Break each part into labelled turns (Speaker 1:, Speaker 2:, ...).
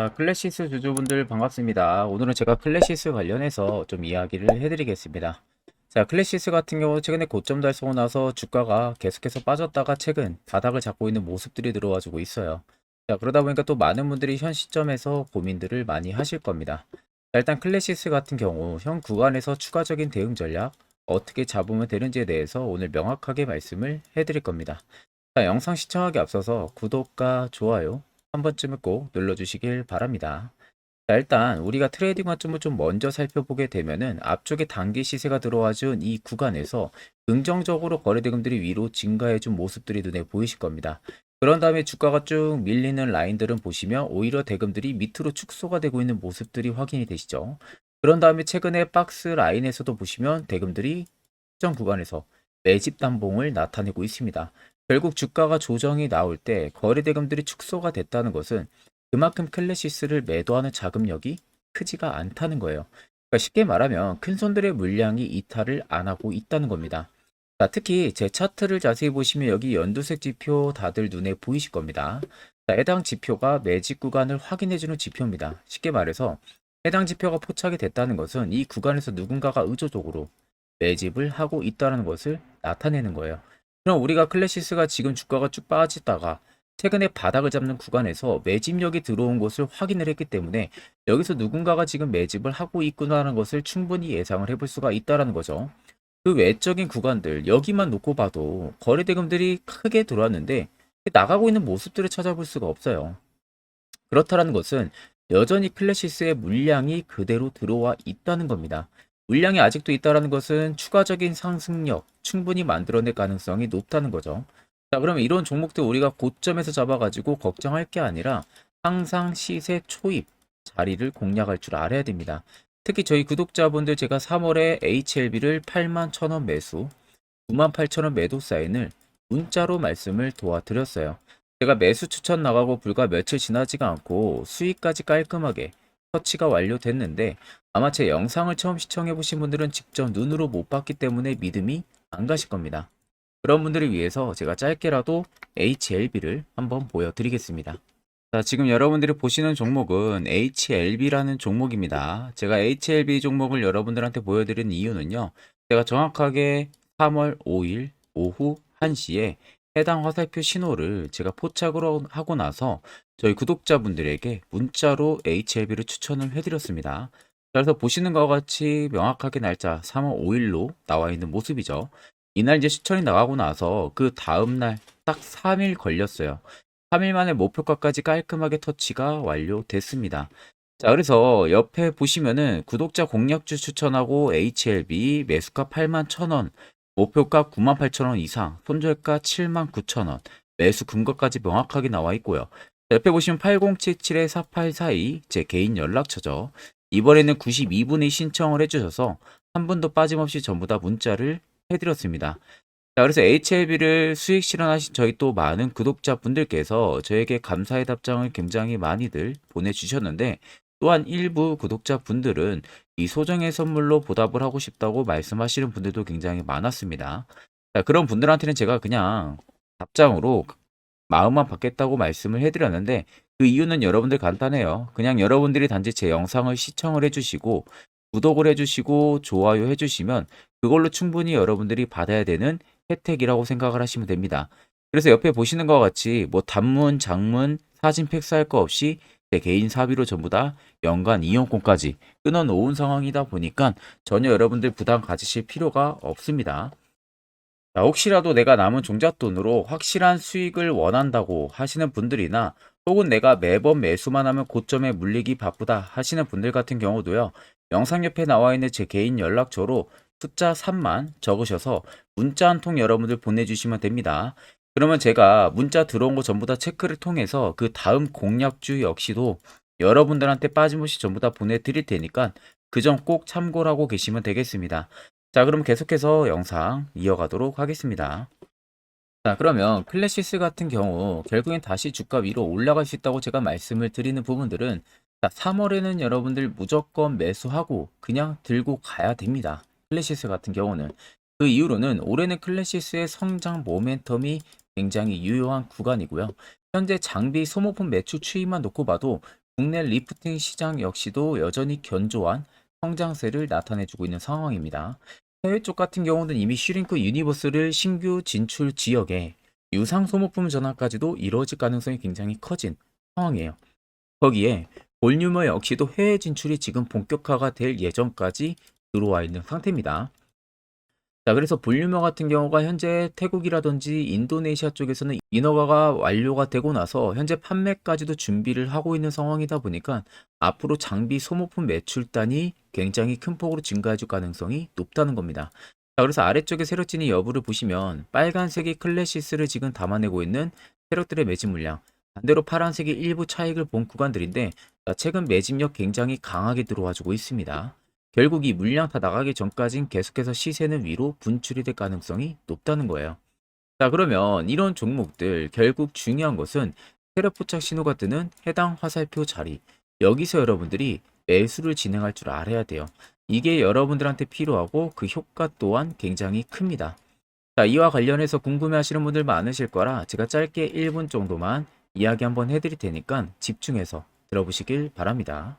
Speaker 1: 자, 클래시스 주주분들 반갑습니다. 오늘은 제가 클래시스 관련해서 좀 이야기를 해드리겠습니다. 자, 클래시스 같은 경우 최근에 고점 달성하고 나서 주가가 계속해서 빠졌다가 최근 바닥을 잡고 있는 모습들이 들어와주고 있어요. 자, 그러다 보니까 또 많은 분들이 현 시점에서 고민들을 많이 하실 겁니다. 자, 일단 클래시스 같은 경우 현 구간에서 추가적인 대응 전략 어떻게 잡으면 되는지에 대해서 오늘 명확하게 말씀을 해드릴 겁니다. 자, 영상 시청하기 앞서서 구독과 좋아요 한 번쯤은 꼭 눌러주시길 바랍니다. 자, 일단 우리가 트레이딩 관점을 좀 먼저 살펴보게 되면은 앞쪽에 단기 시세가 들어와준 이 구간에서 긍정적으로 거래 대금들이 위로 증가해준 모습들이 눈에 보이실 겁니다. 그런 다음에 주가가 쭉 밀리는 라인들은 보시면 오히려 대금들이 밑으로 축소가 되고 있는 모습들이 확인이 되시죠. 그런 다음에 최근에 박스 라인에서도 보시면 대금들이 특정 구간에서 매집 단봉을 나타내고 있습니다. 결국 주가가 조정이 나올 때 거래 대금들이 축소가 됐다는 것은 그만큼 클래시스를 매도하는 자금력이 크지가 않다는 거예요. 그러니까 쉽게 말하면 큰 손들의 물량이 이탈을 안 하고 있다는 겁니다. 자, 특히 제 차트를 자세히 보시면 여기 연두색 지표 다들 눈에 보이실 겁니다. 자, 해당 지표가 매집 구간을 확인해주는 지표입니다. 쉽게 말해서 해당 지표가 포착이 됐다는 것은 이 구간에서 누군가가 의도적으로 매집을 하고 있다는 것을 나타내는 거예요. 그럼 우리가 클래시스가 지금 주가가 쭉 빠지다가 최근에 바닥을 잡는 구간에서 매집력이 들어온 것을 확인을 했기 때문에 여기서 누군가가 지금 매집을 하고 있구나라는 것을 충분히 예상을 해볼 수가 있다라는 거죠. 그 외적인 구간들 여기만 놓고 봐도 거래 대금들이 크게 들어왔는데 나가고 있는 모습들을 찾아볼 수가 없어요. 그렇다라는 것은 여전히 클래시스의 물량이 그대로 들어와 있다는 겁니다. 물량이 아직도 있다라는 것은 추가적인 상승력 충분히 만들어낼 가능성이 높다는 거죠. 자, 그러면 이런 종목들 우리가 고점에서 잡아가지고 걱정할 게 아니라 항상 시세 초입 자리를 공략할 줄 알아야 됩니다. 특히 저희 구독자분들 제가 3월에 HLB를 8만 1,000원 매수, 9만 8천원 매도 사인을 문자로 말씀을 도와드렸어요. 제가 매수 추천 나가고 불과 며칠 지나지가 않고 수익까지 깔끔하게 터치가 완료됐는데 아마 제 영상을 처음 시청해 보신 분들은 직접 눈으로 못 봤기 때문에 믿음이 안 가실 겁니다. 그런 분들을 위해서 제가 짧게라도 HLB를 한번 보여드리겠습니다. 자, 지금 여러분들이 보시는 종목은 HLB라는 종목입니다. 제가 HLB 종목을 여러분들한테 보여드리는 이유는요. 제가 정확하게 3월 5일 오후 1시에 해당 화살표 신호를 제가 포착을 하고 나서 저희 구독자분들에게 문자로 HLB를 추천을 해드렸습니다. 그래서 보시는 것과 같이 명확하게 날짜 3월 5일로 나와 있는 모습이죠. 이날 이제 추천이 나가고 나서 그 다음날 딱 3일 걸렸어요. 3일 만에 목표가까지 깔끔하게 터치가 완료됐습니다. 자, 그래서 옆에 보시면은 구독자 공략주 추천하고 HLB 매수가 8만 1,000원, 목표가 9만 8천원 이상, 손절가 7만 9천원, 매수 근거까지 명확하게 나와 있고요. 옆에 보시면 8077-4842 제 개인 연락처죠. 이번에는 92분이 신청을 해주셔서 한 분도 빠짐없이 전부 다 문자를 해드렸습니다. 자, 그래서 HLB를 수익 실현하신 저희 또 많은 구독자분들께서 저에게 감사의 답장을 굉장히 많이들 보내주셨는데 또한 일부 구독자분들은 이 소정의 선물로 보답을 하고 싶다고 말씀하시는 분들도 굉장히 많았습니다. 자, 그런 분들한테는 제가 그냥 답장으로 마음만 받겠다고 말씀을 해드렸는데 그 이유는 여러분들 간단해요. 그냥 여러분들이 단지 제 영상을 시청을 해주시고 구독을 해주시고 좋아요 해주시면 그걸로 충분히 여러분들이 받아야 되는 혜택이라고 생각을 하시면 됩니다. 그래서 옆에 보시는 것과 같이 뭐 단문, 장문, 사진 팩스할 거 없이 제 개인 사비로 전부 다 연간 이용권까지 끊어놓은 상황이다 보니까 전혀 여러분들 부담 가지실 필요가 없습니다. 자, 혹시라도 내가 남은 종잣돈으로 확실한 수익을 원한다고 하시는 분들이나 혹은 내가 매번 매수만 하면 고점에 물리기 바쁘다 하시는 분들 같은 경우도요. 영상 옆에 나와 있는 제 개인 연락처로 숫자 3만 적으셔서 문자 한 통 여러분들 보내주시면 됩니다. 그러면 제가 문자 들어온 거 전부 다 체크를 통해서 그 다음 공략주 역시도 여러분들한테 빠짐없이 전부 다 보내드릴 테니까 그 점 꼭 참고를 하고 계시면 되겠습니다. 자, 그럼 계속해서 영상 이어가도록 하겠습니다. 자, 그러면 클래시스 같은 경우 결국엔 다시 주가 위로 올라갈 수 있다고 제가 말씀을 드리는 부분들은 자, 3월에는 여러분들 무조건 매수하고 그냥 들고 가야 됩니다. 클래시스 같은 경우는 그 이후로는 올해는 클래시스의 성장 모멘텀이 굉장히 유효한 구간이고요. 현재 장비 소모품 매출 추이만 놓고 봐도 국내 리프팅 시장 역시도 여전히 견조한 성장세를 나타내주고 있는 상황입니다. 해외 쪽 같은 경우는 이미 슈링크 유니버스를 신규 진출 지역에 유상 소모품 전환까지도 이루어질 가능성이 굉장히 커진 상황이에요. 거기에 볼뉴머 역시도 해외 진출이 지금 본격화가 될 예정까지 들어와 있는 상태입니다. 자, 그래서 볼륨어 같은 경우가 현재 태국이라든지 인도네시아 쪽에서는 인허가가 완료가 되고 나서 현재 판매까지도 준비를 하고 있는 상황이다 보니까 앞으로 장비 소모품 매출단이 굉장히 큰 폭으로 증가해줄 가능성이 높다는 겁니다. 자, 그래서 아래쪽에 세력진의 여부를 보시면 빨간색이 클래시스를 지금 담아내고 있는 세력들의 매집 물량, 반대로 파란색이 일부 차익을 본 구간들인데 자, 최근 매집력 굉장히 강하게 들어와주고 있습니다. 결국 이 물량 다 나가기 전까진 계속해서 시세는 위로 분출이 될 가능성이 높다는 거예요. 자, 그러면 이런 종목들 결국 중요한 것은 세력 포착 신호가 뜨는 해당 화살표 자리. 여기서 여러분들이 매수를 진행할 줄 알아야 돼요. 이게 여러분들한테 필요하고 그 효과 또한 굉장히 큽니다. 자, 이와 관련해서 궁금해 하시는 분들 많으실 거라 제가 짧게 1분 정도만 이야기 한번 해드릴 테니까 집중해서 들어보시길 바랍니다.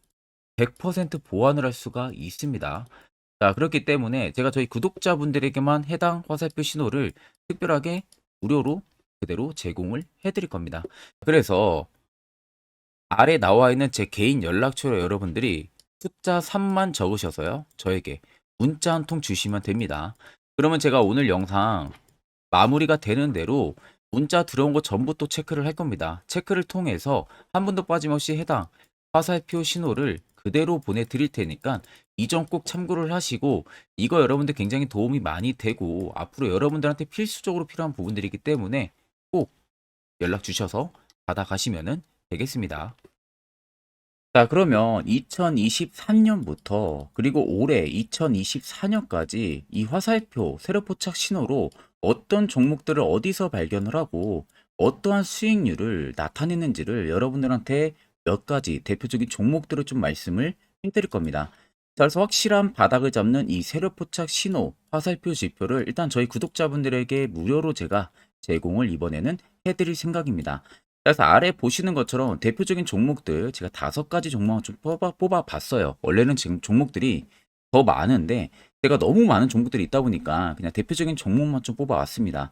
Speaker 1: 100% 보완을 할 수가 있습니다. 자, 그렇기 때문에 제가 저희 구독자분들에게만 해당 화살표 신호를 특별하게 무료로 그대로 제공을 해드릴 겁니다. 그래서 아래 나와 있는 제 개인 연락처로 여러분들이 숫자 3만 적으셔서요. 저에게 문자 한 통 주시면 됩니다. 그러면 제가 오늘 영상 마무리가 되는 대로 문자 들어온 거 전부 또 체크를 할 겁니다. 체크를 통해서 한 분도 빠짐없이 해당 화살표 신호를 그대로 보내드릴 테니까 이 점 꼭 참고를 하시고 이거 여러분들 굉장히 도움이 많이 되고 앞으로 여러분들한테 필수적으로 필요한 부분들이기 때문에 꼭 연락 주셔서 받아가시면 되겠습니다. 자, 그러면 2023년부터 그리고 올해 2024년까지 이 화살표 세력 포착 신호로 어떤 종목들을 어디서 발견을 하고 어떠한 수익률을 나타내는지를 여러분들한테 몇 가지 대표적인 종목들을 좀 말씀을 해드릴 겁니다. 자, 그래서 확실한 바닥을 잡는 이 세력 포착 신호 화살표 지표를 일단 저희 구독자분들에게 무료로 제가 제공을 이번에는 해드릴 생각입니다. 그래서 아래 보시는 것처럼 대표적인 종목들 제가 다섯 가지 종목을 좀 뽑아, 뽑아 봤어요. 원래는 지금 종목들이 더 많은데 제가 너무 많은 종목들이 있다 보니까 그냥 대표적인 종목만 좀 뽑아 왔습니다.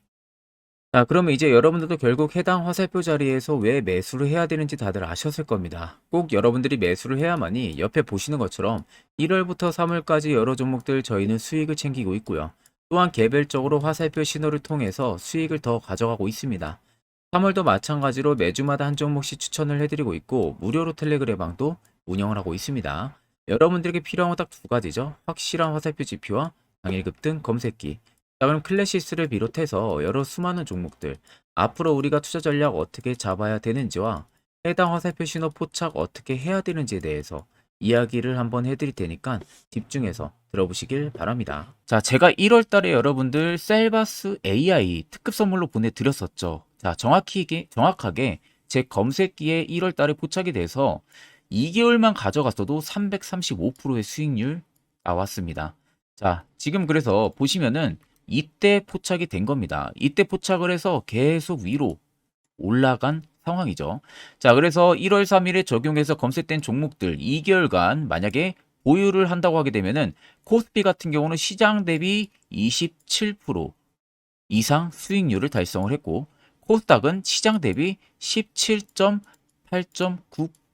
Speaker 1: 자, 그러면 이제 여러분들도 결국 해당 화살표 자리에서 왜 매수를 해야 되는지 다들 아셨을 겁니다. 꼭 여러분들이 매수를 해야만이 옆에 보시는 것처럼 1월부터 3월까지 여러 종목들 저희는 수익을 챙기고 있고요. 또한 개별적으로 화살표 신호를 통해서 수익을 더 가져가고 있습니다. 3월도 마찬가지로 매주마다 한 종목씩 추천을 해드리고 있고 무료로 텔레그램방도 운영을 하고 있습니다. 여러분들에게 필요한 건 딱 두 가지죠. 확실한 화살표 지표와 당일 급등 검색기. 자, 그럼 클래시스를 비롯해서 여러 수많은 종목들, 앞으로 우리가 투자 전략 어떻게 잡아야 되는지와 해당 화살표 신호 포착 어떻게 해야 되는지에 대해서 이야기를 한번 해드릴 테니까 집중해서 들어보시길 바랍니다. 자, 제가 1월 달에 여러분들 셀바스 AI 특급 선물로 보내드렸었죠. 자, 정확히, 정확하게 제 검색기에 1월 달에 포착이 돼서 2개월만 가져갔어도 335%의 수익률 나왔습니다. 자, 지금 그래서 보시면은 이때 포착이 된 겁니다. 이때 포착을 해서 계속 위로 올라간 상황이죠. 자, 그래서 1월 3일에 적용해서 검색된 종목들 2개월간 만약에 보유를 한다고 하게 되면은 코스피 같은 경우는 시장 대비 27% 이상 수익률을 달성을 했고 코스닥은 시장 대비 17.8.9%